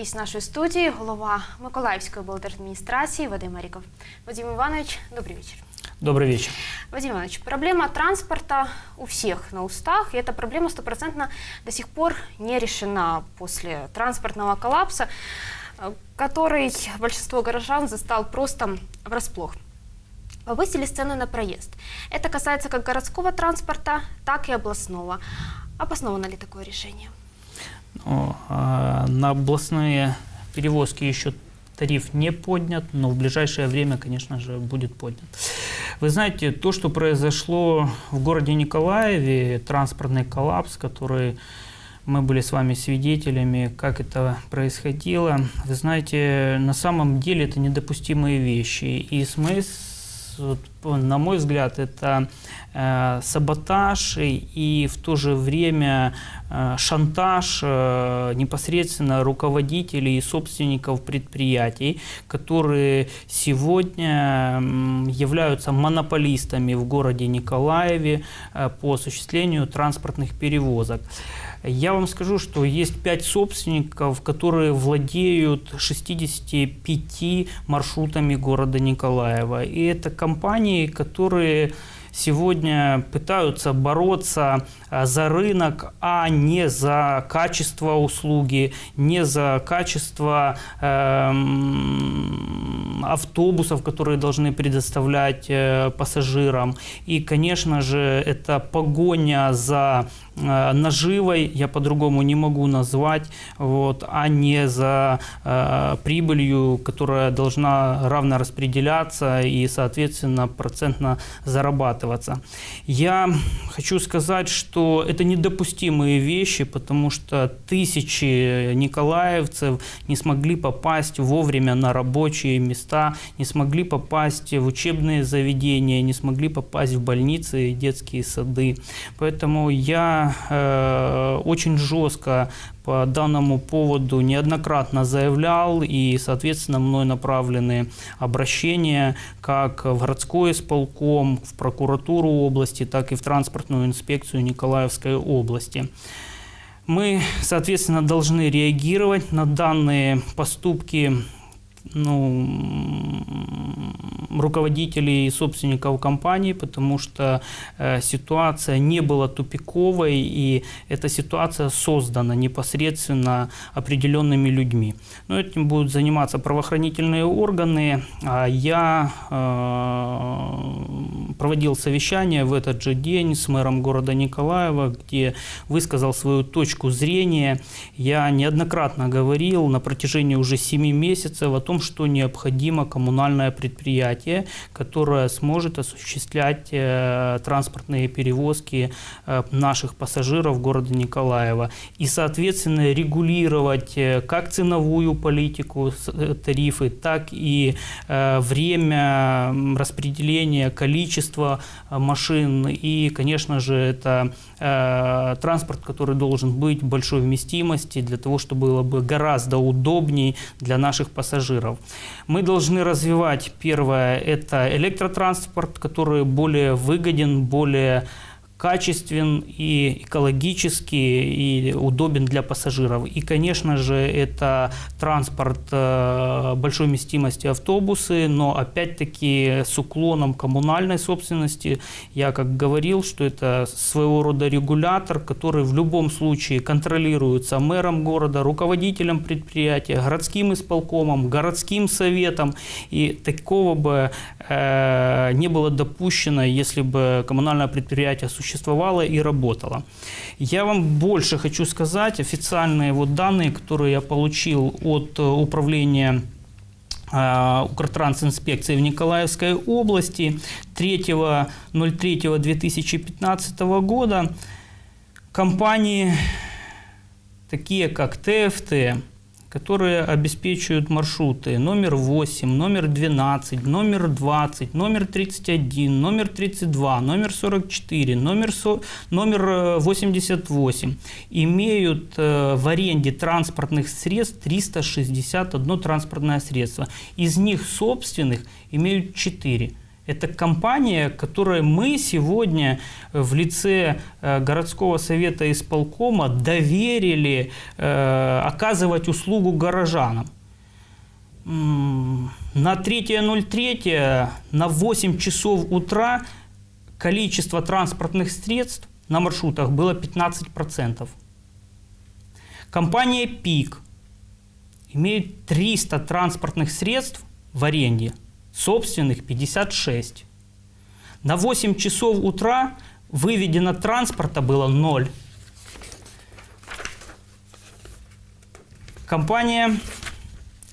Вітаю вас. Гість нашої студії, голова Миколаївської облдержадміністрації Вадим Маріков. Вадим Иванович, добрый вечер. Добрый вечер. Вадим Иванович, проблема транспорта у всех на устах, и эта проблема стопроцентно до сих пор не решена после транспортного коллапса, э, который большинство горожан застал просто врасплох. Повысили цены на проезд. Это касается как городского транспорта, так и областного. Обосновано ли такое решение? Ну, а, на областные перевозки еще тариф не поднят, но в ближайшее время, конечно же, будет поднят. Вы знаете, то, что произошло в городе Николаеве, транспортный коллапс, который мы были с вами свидетелями, как это происходило. Вы знаете, на самом деле это недопустимые вещи. И с моей вот, на мой взгляд, это э, саботаж и, и в то же время э, шантаж э, непосредственно руководителей и собственников предприятий, которые сегодня м, являются монополистами в городе Николаеве э, по осуществлению транспортных перевозок. Я вам скажу, что есть пять собственников, которые владеют 65 маршрутами города Николаева. И это компании, которые сегодня пытаются бороться а, за рынок, а не за качество услуги, не за качество э, автобусов, которые должны предоставлять э, пассажирам. И, конечно же, это погоня за наживой, я по-другому не могу назвать, вот, а не за э, прибылью, которая должна равно распределяться и, соответственно, процентно зарабатываться. Я хочу сказать, что это недопустимые вещи, потому что тысячи николаевцев не смогли попасть вовремя на рабочие места, не смогли попасть в учебные заведения, не смогли попасть в больницы и детские сады. Поэтому я э, очень жестко по данному поводу неоднократно заявлял и, соответственно, мной направлены обращения как в городской исполком, в прокуратуру области, так и в транспортную инспекцию Николаевской области. Мы, соответственно, должны реагировать на данные поступки ну, руководителей и собственников компании, потому что э, ситуация не была тупиковой, и эта ситуация создана непосредственно определенными людьми. Но этим будут заниматься правоохранительные органы. А я э, проводил совещание в этот же день с мэром города Николаева, где высказал свою точку зрения. Я неоднократно говорил на протяжении уже 7 месяцев о том, что необходимо коммунальное предприятие, которое сможет осуществлять э, транспортные перевозки э, наших пассажиров города Николаева и, соответственно, регулировать э, как ценовую политику, тарифы, так и время распределения количества машин и, конечно же, это транспорт, который должен быть большой вместимости для того, чтобы было бы гораздо удобней для наших пассажиров. Мы должны развивать, первое, это электротранспорт, который более выгоден, более качествен и экологически и удобен для пассажиров. И, конечно же, это транспорт э, большой вместимости автобусы, но опять-таки с уклоном коммунальной собственности. Я как говорил, что это своего рода регулятор, который в любом случае контролируется мэром города, руководителем предприятия, городским исполкомом, городским советом. И такого бы э, не было допущено, если бы коммунальное предприятие существовало существовала и работала. Я вам больше хочу сказать, официальные вот данные, которые я получил от э, управления э, Укртрансинспекции в Николаевской области 3.03.2015 года компании, такие как ТФТ, которые обеспечивают маршруты номер 8, номер 12, номер 20, номер 31, номер 32, номер 44, номер, со, номер 88, э, имеют э, в аренде транспортных средств 361 транспортное средство. Из них собственных имеют 4. Это компания, которой мы сегодня в лице э, городского совета исполкома доверили э, оказывать услугу горожанам. На 3.03 на 8 часов утра количество транспортных средств на маршрутах было 15%. Компания «Пик» имеет 300 транспортных средств в аренде, собственных 56. На 8 часов утра выведено транспорта было 0. Компания,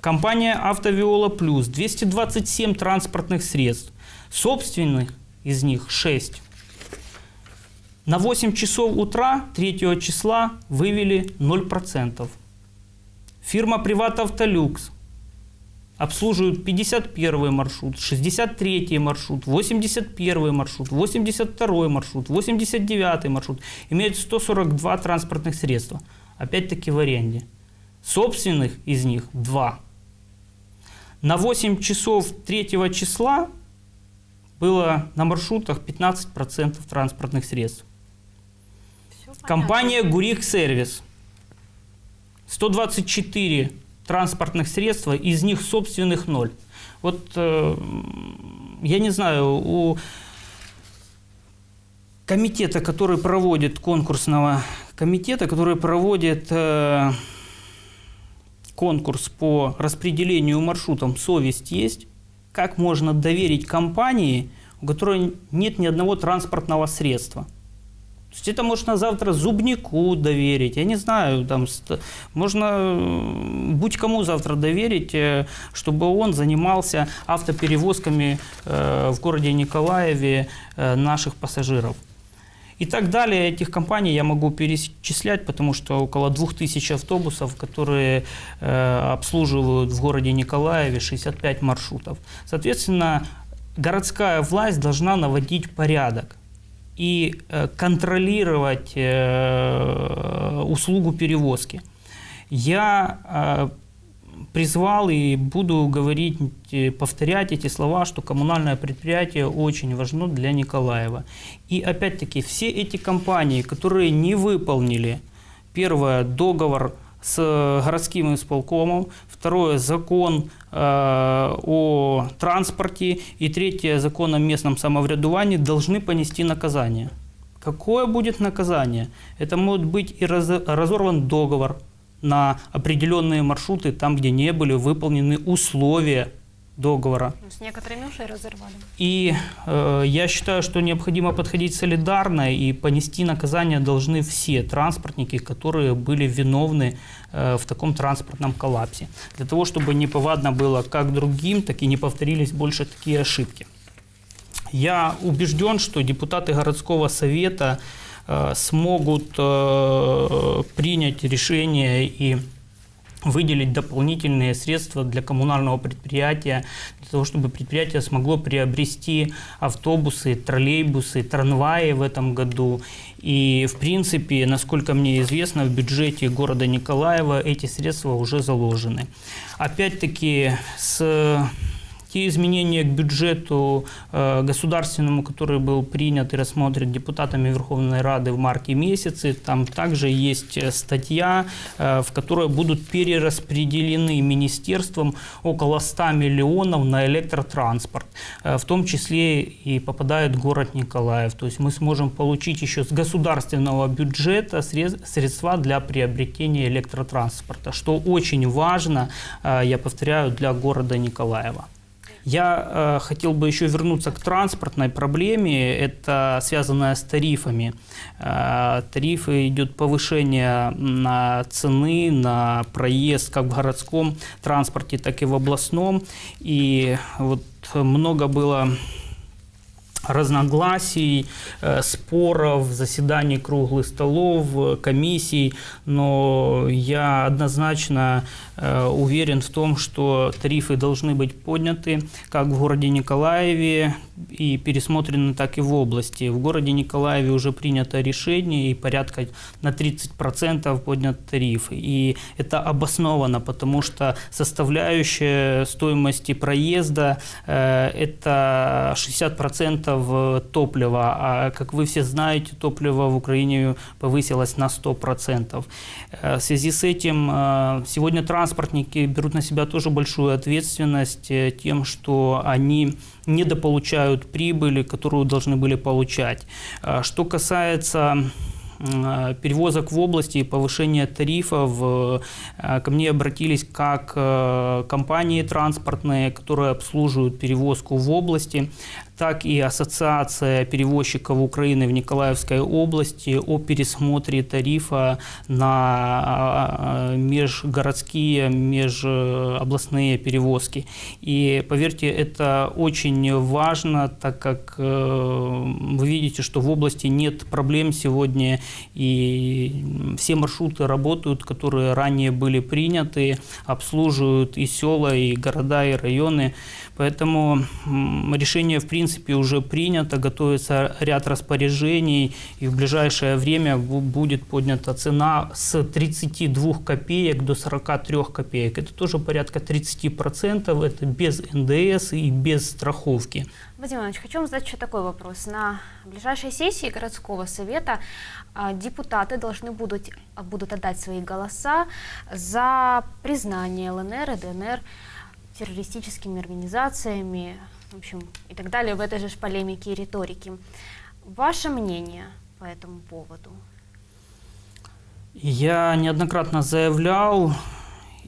компания «Автовиола Плюс» 227 транспортных средств, собственных из них 6. На 8 часов утра 3 числа вывели 0%. Фирма «Приват Автолюкс» обслуживают 51 маршрут, 63 маршрут, 81 маршрут, 82 маршрут, 89 маршрут. Имеют 142 транспортных средства. Опять-таки в аренде. Собственных из них 2. На 8 часов 3 числа было на маршрутах 15% транспортных средств. Понятно. Компания Гурик Сервис. 124 транспортных средства, из них собственных ноль. Вот э, я не знаю, у комитета, который проводит конкурсного комитета, который проводит э, конкурс по распределению маршрутам, совесть есть? Как можно доверить компании, у которой нет ни одного транспортного средства? То есть это можно завтра зубнику доверить, я не знаю, там можно будь кому завтра доверить, э, чтобы он занимался автоперевозками э, в городе Николаеве э, наших пассажиров. И так далее этих компаний я могу перечислять, потому что около 2000 автобусов, которые обслуживают в городе Николаеве 65 маршрутов. Соответственно, городская власть должна наводить порядок и э, контролировать э, услугу перевозки. Я э, призвал и буду говорить, повторять эти слова, что коммунальное предприятие очень важно для Николаева. И опять-таки все эти компании, которые не выполнили, первое, договор с городским исполкомом, второе, закон э, о транспорте и третье, закон о местном самоврядувании, должны понести наказание. Какое будет наказание? Это может быть и раз- разорван договор на определенные маршруты, там, где не были выполнены условия договора. Ну, С некоторыми уже разорвали. И э, я считаю, что необходимо подходить солидарно и понести наказание должны все транспортники, которые были виновны э, в таком транспортном коллапсе. Для того, чтобы неповадно было как другим, так и не повторились больше такие ошибки. Я убежден, что депутаты городского совета э, смогут э, принять решение и выделить дополнительные средства для коммунального предприятия, для того, чтобы предприятие смогло приобрести автобусы, троллейбусы, трамваи в этом году. И, в принципе, насколько мне известно, в бюджете города Николаева эти средства уже заложены. Опять-таки, с те изменения к бюджету э, государственному, который был принят и рассмотрен депутатами Верховной Рады в марте месяце, там также есть э, статья, э, в которой будут перераспределены министерством около 100 миллионов на электротранспорт, в том числе и попадает город Николаев. То есть мы сможем получить еще с государственного бюджета средства для приобретения электротранспорта, что очень важно, я повторяю, для города Николаева. Я э, хотел бы еще вернуться к транспортной проблеме, это связанное с тарифами. Э, тарифы идет повышение на цены, на проезд как в городском транспорте, так и в областном. И вот много было разногласий, э, споров, заседаний круглых столов, э, комиссий, но я однозначно э, уверен в том, что тарифы должны быть подняты как в городе Николаеве и пересмотрены, так и в области. В городе Николаеве уже принято решение и порядка на 30% поднят тариф. И это обосновано, потому что составляющая стоимости проезда это 60% топлива, а как вы все знаете, топливо в Украине повысилось на 100%. Э, В связи с этим э, сегодня транспортники берут на себя тоже большую ответственность э, тем, что они недополучают прибыли, которую должны были получать. Что касается перевозок в области и повышения тарифов, ко мне обратились как компании транспортные, которые обслуживают перевозку в области, так и Ассоциация перевозчиков Украины в Николаевской области о пересмотре тарифа на э, межгородские, межобластные перевозки. И поверьте, это очень важно, так как э, вы видите, что в области нет проблем сегодня, и все маршруты работают, которые ранее были приняты, обслуживают и села, и города, и районы. Поэтому решение, в принципе, уже принято, готовится ряд распоряжений, и в ближайшее время бу- будет поднята цена с 32 копеек до 43 копеек. Это тоже порядка 30%, это без НДС и без страховки. Вадим Иванович, хочу вам задать еще такой вопрос. На ближайшей сессии городского совета а, депутаты должны будут, будут отдать свои голоса за признание ЛНР и ДНР террористическими организациями, в общем, и так далее, в этой же полемике и риторике. Ваше мнение по этому поводу? Я неоднократно заявлял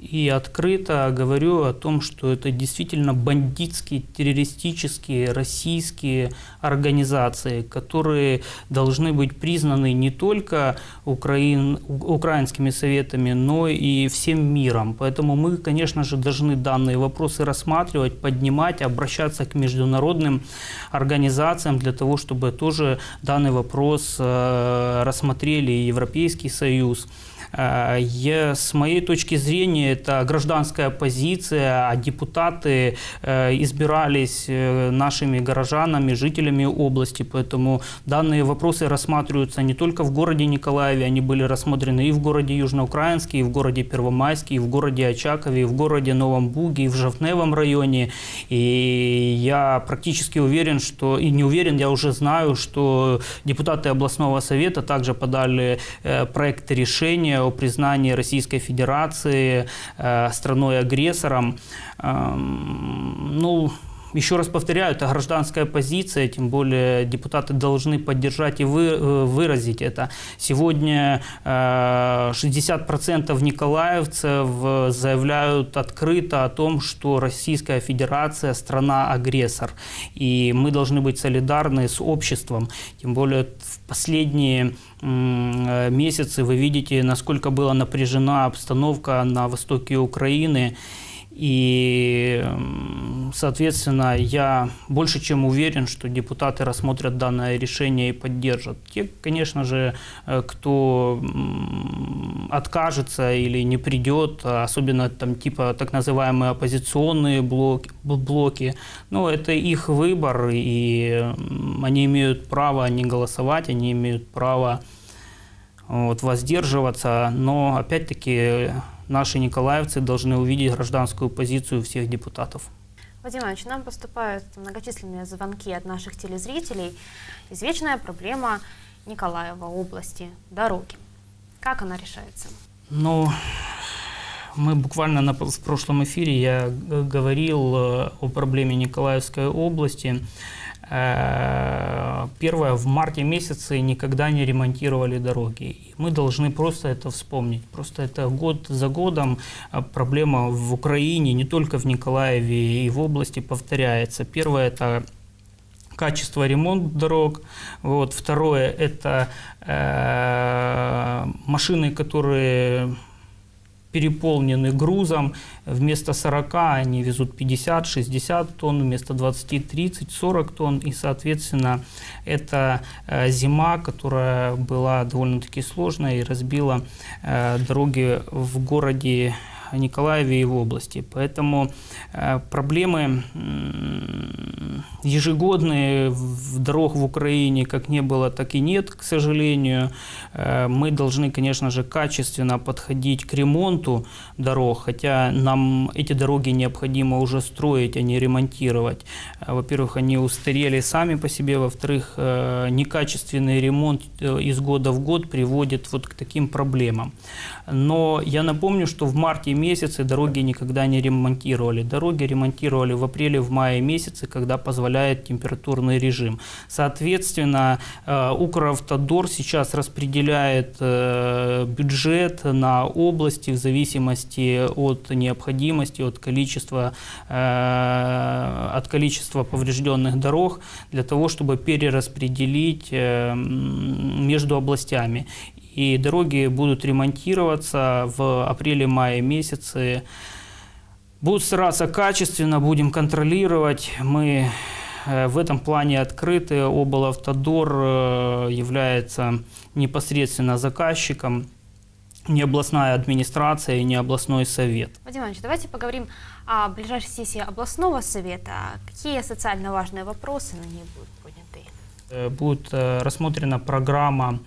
и открыто говорю о том, что это действительно бандитские, террористические, российские организации, которые должны быть признаны не только украин, украинскими советами, но и всем миром. Поэтому мы, конечно же, должны данные вопросы рассматривать, поднимать, обращаться к международным организациям для того, чтобы тоже данный вопрос э, рассмотрели Европейский Союз. Э, Я, с моей точки зрения, это гражданская позиция, а депутаты э, избирались э, нашими горожанами, жителями области, поэтому данные вопросы рассматриваются не только в городе Николаеве, они были рассмотрены и в городе Южноукраинске, и в городе Первомайске, и в городе Очакове, и в городе Новом Буге, и в Жовтневом районе. И я практически уверен, что, и не уверен, я уже знаю, что депутаты областного совета также подали э, проект решения о признании Российской Федерации э, страной-агрессором. Эм, Ну, еще раз повторяю, это гражданская позиция, тем более депутаты должны поддержать и вы, э, выразить это. Сегодня э, 60% николаевцев э, заявляют открыто о том, что Российская Федерация – страна-агрессор. И мы должны быть солидарны с обществом. Тем более в последние э, месяцы вы видите, насколько была напряжена обстановка на востоке Украины. И, соответственно, я больше чем уверен, что депутаты рассмотрят данное решение и поддержат. Те, конечно же, э, кто откажется или не придет, особенно там типа так называемые оппозиционные блоки, бл- блоки, ну, это их выбор, и они имеют право не голосовать, они имеют право вот, воздерживаться, но опять-таки наши николаевцы должны увидеть гражданскую позицию всех депутатов. Вадим Иванович, нам поступают многочисленные звонки от наших телезрителей. Извечная проблема Николаева области – дороги. Как она решается? Ну, мы буквально на, в прошлом эфире я г- говорил э, о проблеме Николаевской области. Э, Первое, в марте месяце никогда не ремонтировали дороги. Мы должны просто это вспомнить. Просто это год за годом а, проблема в Украине, не только в Николаеве и в области повторяется. Первое – это качество ремонт дорог. Вот. Второе – это э, машины, которые переполнены грузом. Вместо 40 они везут 50-60 тонн, вместо 20 30 40 тонн. И, соответственно, это э, зима, которая была довольно-таки сложная и разбила э, дороги в городе Николаеве и в области. Поэтому э, проблемы ежегодные в дорог в Украине как не было, так и нет, к сожалению. Э, Мы должны, конечно же, качественно подходить к ремонту дорог, хотя нам эти дороги необходимо уже строить, а не ремонтировать. Э, Во-первых, они устарели сами по себе, во-вторых, некачественный ремонт из года в год приводит вот к таким проблемам. Но я напомню, что в марте месяце дороги никогда не ремонтировали. Дороги ремонтировали в апреле, в мае месяце, когда позволяет температурный режим. Соответственно, э, Укравтодор сейчас распределяет э, бюджет на области в зависимости от необходимости, от количества, э, от количества поврежденных дорог для того, чтобы перераспределить между областями и дороги будут ремонтироваться в апреле-мае месяце. Будут стараться качественно, будем контролировать. Мы э, в этом плане открыты. Облавтодор э, является непосредственно заказчиком, не областная администрация и не областной совет. Вадим Иванович, давайте поговорим о ближайшей сессии областного совета. Какие социально важные вопросы на ней будут подняты? Э, Будет рассмотрена программа,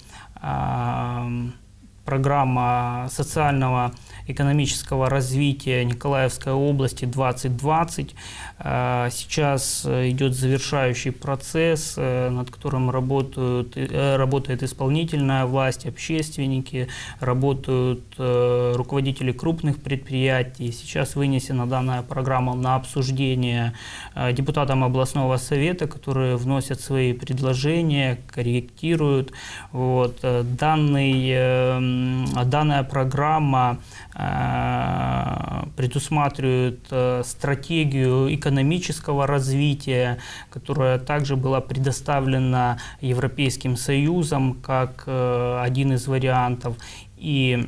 программа социального экономического развития Николаевской области 2020. А, Сейчас э, идет завершающий процесс, э, над которым работают, э, работает исполнительная власть, общественники, работают руководители крупных предприятий. Сейчас вынесена данная программа на обсуждение депутатам областного совета, которые вносят свои предложения, корректируют. Вот. Данный, данная программа э, предусматривает э, стратегию экономического развития, которая также была предоставлена Европейским Союзом как э, один из вариантов и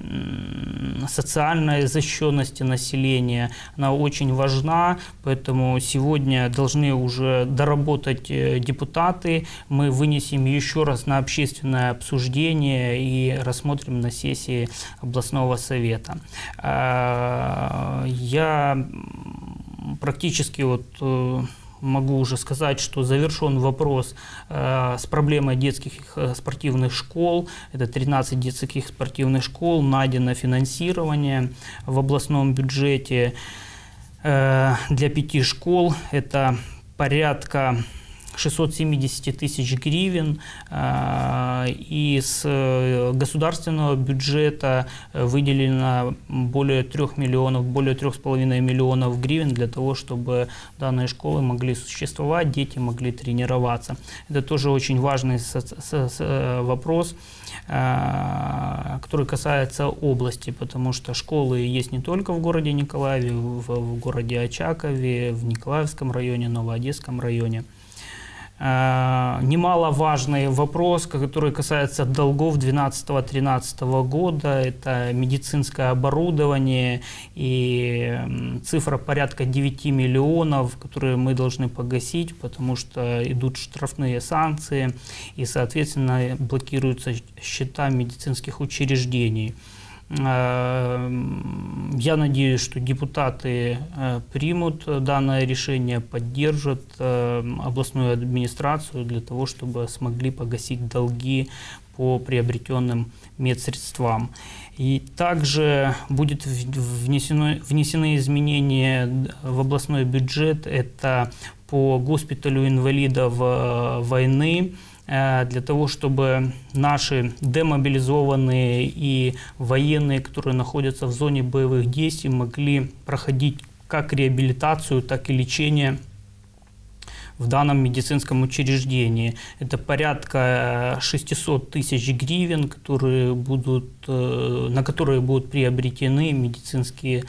социальной защищенности населения, она очень важна, поэтому сегодня должны уже доработать э, депутаты, мы вынесем еще раз на общественное обсуждение и рассмотрим на сессии областного совета. А, Я практически вот э, могу уже сказать, что завершен вопрос э, с проблемой детских э, спортивных школ. Это 13 детских спортивных школ, найдено финансирование в областном бюджете э, для пяти школ. Это порядка 670 тысяч гривен. э, Из э, государственного бюджета э, выделено более 3 миллионов, более 3,5 миллионов гривен для того, чтобы данные школы могли существовать, дети могли тренироваться. Это тоже очень важный вопрос, э, который касается области, потому что школы есть не только в городе Николаеве, в, в городе Очакове, в Николаевском районе, Новоодесском районе. Э, Немаловажный вопрос, который касается долгов 2012-2013 года, это медицинское оборудование и цифра порядка 9 миллионов, которые мы должны погасить, потому что идут штрафные санкции и, соответственно, блокируются счета медицинских учреждений. Э, Я надеюсь, что депутаты э, примут данное решение, поддержат э, областную администрацию для того, чтобы смогли погасить долги по приобретенным медсредствам. И также будет внесено, внесены изменения в областной бюджет. Это по госпиталю инвалидов войны для того, чтобы наши демобилизованные и военные, которые находятся в зоне боевых действий, могли проходить как реабилитацию, так и лечение в данном медицинском учреждении. Это порядка э, 600 тысяч гривен, которые будут, э, на которые будут приобретены медицинские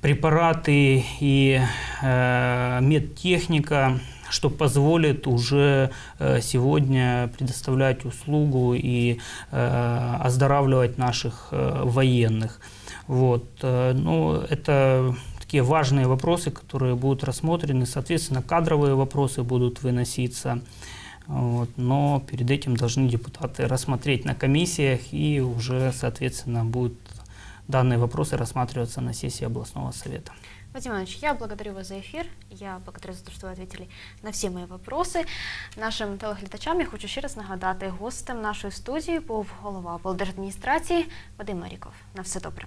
препараты и э, медтехника что позволит уже э, сегодня предоставлять услугу и э, оздоравливать наших э, военных. Вот. Ну, это такие важные вопросы, которые будут рассмотрены. Соответственно, кадровые вопросы будут выноситься. Вот. Но перед этим должны депутаты рассмотреть на комиссиях и уже, соответственно, будут данные вопросы рассматриваться на сессии областного совета. Вадим Иванович, я благодарю вас за эфир. Я благодарю за те, що ви ответили на всі мої вопроси. Нашим телеглядачам я хочу ще раз нагадати гостем нашої студії був голова облдержадміністрації Вадим Маріков. На все добре.